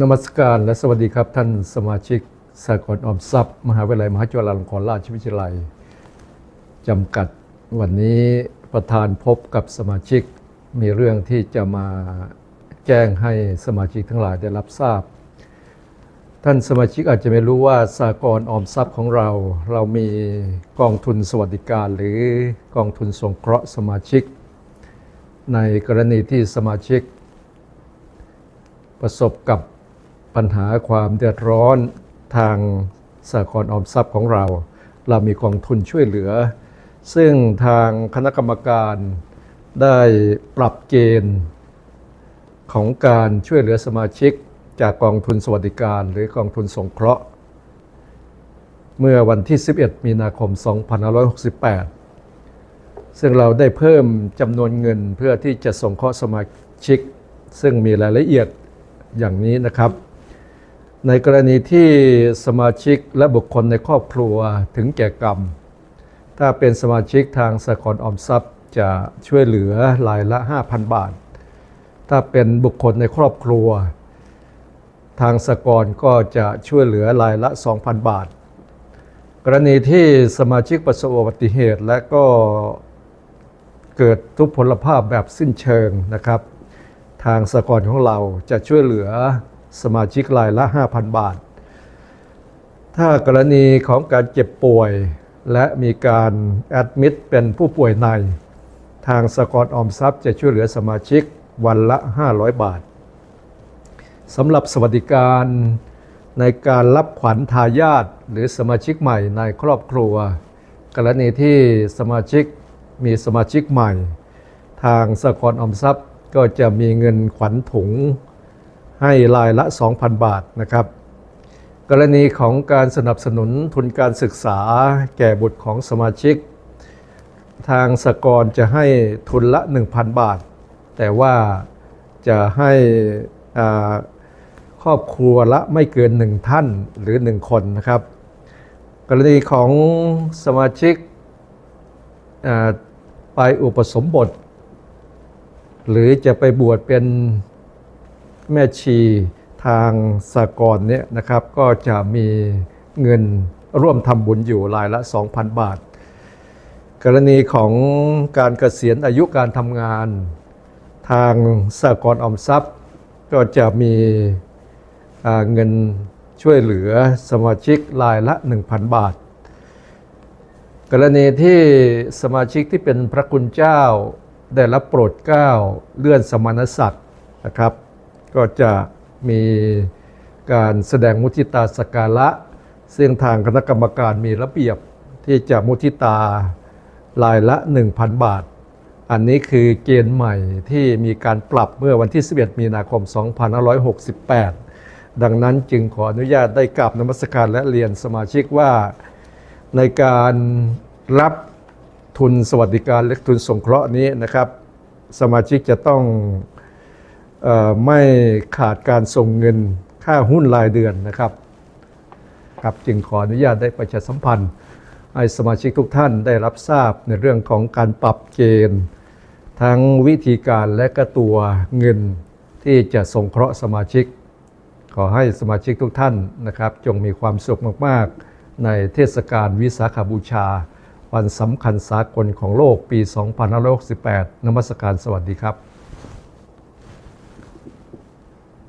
นมัสการและสวัสดีครับ ท่านสมาชิกสากลออมทรัพย์ มหาวิทยาลัยมหาจุฬาลงกรณราชวิทยาลัยจำกัดวันนี้ประธานพบกับสมาชิกมีเรื่องที่จะมาแจ้งให้สมาชิกทั้งหลายได้รับทราบ ท่านสมาชิกอาจจะไม่รู้ว่าสากลออมทรัพย์ของเรา เรามีกองทุนสวัสดิการ หรือกองทุนสงเคราะห์สมาชิก ในกรณีที่สมาชิกประสบกับ ปัญหาความเดือดร้อนทางสากลออมทรัพย์ของเรา เรามีกองทุนช่วยเหลือ ซึ่งทางคณะกรรมการได้ปรับเกณฑ์ของการช่วยเหลือสมาชิกจากกองทุนสวัสดิการหรือกองทุนสงเคราะห์ เมื่อวันที่ 11 มีนาคม 2568 ซึ่งเราได้เพิ่มจำนวนเงินเพื่อที่จะส่งเคราะห์สมาชิก ซึ่งมีรายละเอียดอย่างนี้นะครับ ในกรณีที่สมาชิกและบุคคลในครอบครัวถึงแก่กรรม ถ้าเป็นสมาชิกทางสกลออมทรัพย์จะช่วยเหลือรายละ 5,000 บาท ถ้าเป็นบุคคลในครอบครัว ทางสกลก็จะช่วยเหลือรายละ 2,000 บาท กรณีที่สมาชิกประสบอุบัติเหตุและก็เกิดทุพพลภาพแบบสิ้นเชิงนะครับ ทางสกลของเราจะช่วยเหลือ สมาชิกรายละ 5,000 บาท ถ้ากรณีของการเจ็บป่วย และมีการแอดมิดเป็นผู้ป่วยใน ทางสกลออมทรัพย์จะช่วยเหลือสมาชิกวันละ 500 บาทสำหรับสวัสดิการในการรับขวัญทายาทหรือสมาชิกใหม่ในครอบครัว กรณีที่สมาชิกมีสมาชิกใหม่ ทางสกลออมทรัพย์ก็จะมีเงินขวัญถุง ให้รายละ 2,000 บาทนะครับ กรณีของการสนับสนุนทุนการศึกษาแก่บุตรของสมาชิก ทางสกลจะให้ทุนละ 1,000 บาท แต่ว่าจะให้ครอบครัวละไม่เกินหนึ่งท่านหรือหนึ่งคนนะครับ กรณีของสมาชิกไปอุปสมบท หรือจะไปบวชเป็น แม่ชีทางสากลเนี่ยนะครับก็จะมีเงินร่วมทำบุญอยู่รายละ 2,000 บาท กรณีของการเกษียณอายุการทำงาน ทางสากลออมทรัพย์ ก็จะมีเงินช่วยเหลือสมาชิกรายละ 1,000 บาท กรณีที่สมาชิกที่เป็นพระคุณเจ้าได้รับโปรดเกล้าเลื่อนสมณศักดิ์นะครับ ก็จะมีการแสดงมุทิตาสการะซึ่งทางคณะกรรมการมีระเบียบที่จะมุทิตารายละ 1,000 บาท อันนี้คือเกณฑ์ใหม่ที่มีการปรับเมื่อวันที่ 11 มีนาคม 2568 ดังนั้นจึงขออนุญาตได้กราบนมัสการและเรียนสมาชิกว่าในการรับทุนสวัสดิการและทุนสงเคราะห์นี้นะครับ สมาชิกจะต้อง ไม่ขาดการส่งเงินค่าหุ้นรายเดือนนะครับครับจึงขออนุญาตได้ประชาสัมพันธ์ ให้สมาชิกทุกท่านได้รับทราบในเรื่องของการปรับเกณฑ์ ทั้งวิธีการและก็ตัวเงินที่จะส่งเคราะห์สมาชิก ขอให้สมาชิกทุกท่านนะครับ จงมีความสุขมาก ๆ ในเทศกาลวิสาขบูชา วันสำคัญสากลของโลกปี 2568นมัสการสวัสดีครับ